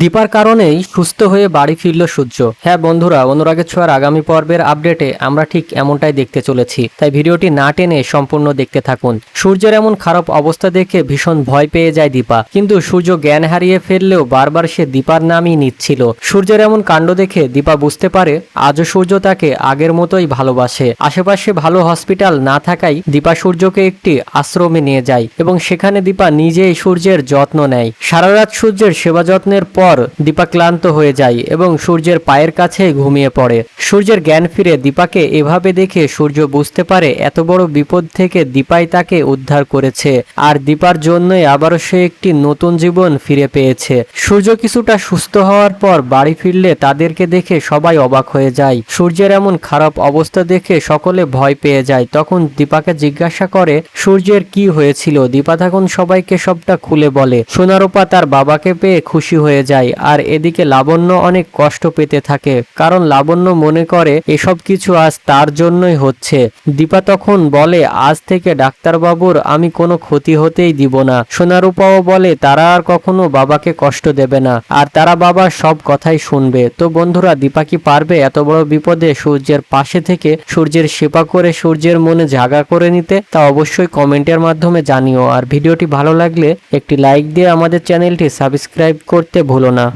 দীপার কারণেই সুস্থ হয়ে বাড়ি ফিরল সূর্য। হ্যাঁ বন্ধুরা অনুরাগের ছোঁয়ার আগামী পর্বের আপডেটে আমরা ঠিক এমনটাই দেখতে চলেছি। তাই ভিডিওটি না টেনে সম্পূর্ণ দেখতে থাকুন। সূর্যের এমন খারাপ অবস্থা দেখে ভীষণ ভয় পেয়ে যায় দীপা। কিন্তু সূর্য জ্ঞান হারিয়ে ফেললেও বারবার সে দীপার নামই নিচ্ছিল। সূর্যের এমন কাণ্ড দেখে দীপা বুঝতে পারে, আজও সূর্য তাকে আগের মতোই ভালোবাসে। আশেপাশে ভালো হসপিটাল না থাকায় দীপা সূর্যকে একটি আশ্রমে নিয়ে যায় এবং সেখানে দীপা নিজেই সূর্যের যত্ন নেয়। সারা রাত সূর্যের সেবা যত্নের পর দীপা ক্লান্ত হয়ে যায় এবং সূর্যের পায়ের কাছে ঘুমিয়ে পড়ে। সূর্যের জ্ঞান ফিরে দীপাকে এভাবে দেখে সূর্য বুঝতে পারে এত বড় বিপদ থেকে দীপাই তাকে উদ্ধার করেছে। আর দীপার জন্যই আবারও সে একটি নতুন জীবন ফিরে পেয়েছে। সূর্য কিছুটা সুস্থ হওয়ার পর বাড়ি ফিরলে তাদেরকে দেখে সবাই অবাক হয়ে যায়। সূর্যের এমন খারাপ অবস্থা দেখে সকলে ভয় পেয়ে যায়। তখন দীপাকে জিজ্ঞাসা করে, সূর্যের কি হয়েছিল? দীপা তখন সবাইকে সবটা খুলে বলে। সোনারূপা তার বাবাকে পেয়ে খুশি হয়ে যায়, আর এদিকে লাবণ্য অনেক কষ্ট পেতে থাকে, কারণ লাবণ্য মনে করে, এসব কিছু আজ তার জন্যই হচ্ছে। দীপা তখন বলে, আজ থেকে ডাক্তারবাবুর আমি কোনো ক্ষতি হতেই দিব না। সোনারূপাও বলে, তারা আর কখনো বাবাকে কষ্ট দেবে না। আর তারা বাবার সব কথাই শুনবে। তো বন্ধুরা, দীপা কি পারবে এত বড় বিপদে সূর্যের পাশে থেকে সূর্যের সেবা করে সূর্যের মনে জাগা করে নিতে? তা অবশ্যই কমেন্টের মাধ্যমে জানিও। আর ভিডিওটি ভালো লাগলে একটি লাইক দিয়ে আমাদের চ্যানেলটি সাবস্ক্রাইব করতে ভুলো না।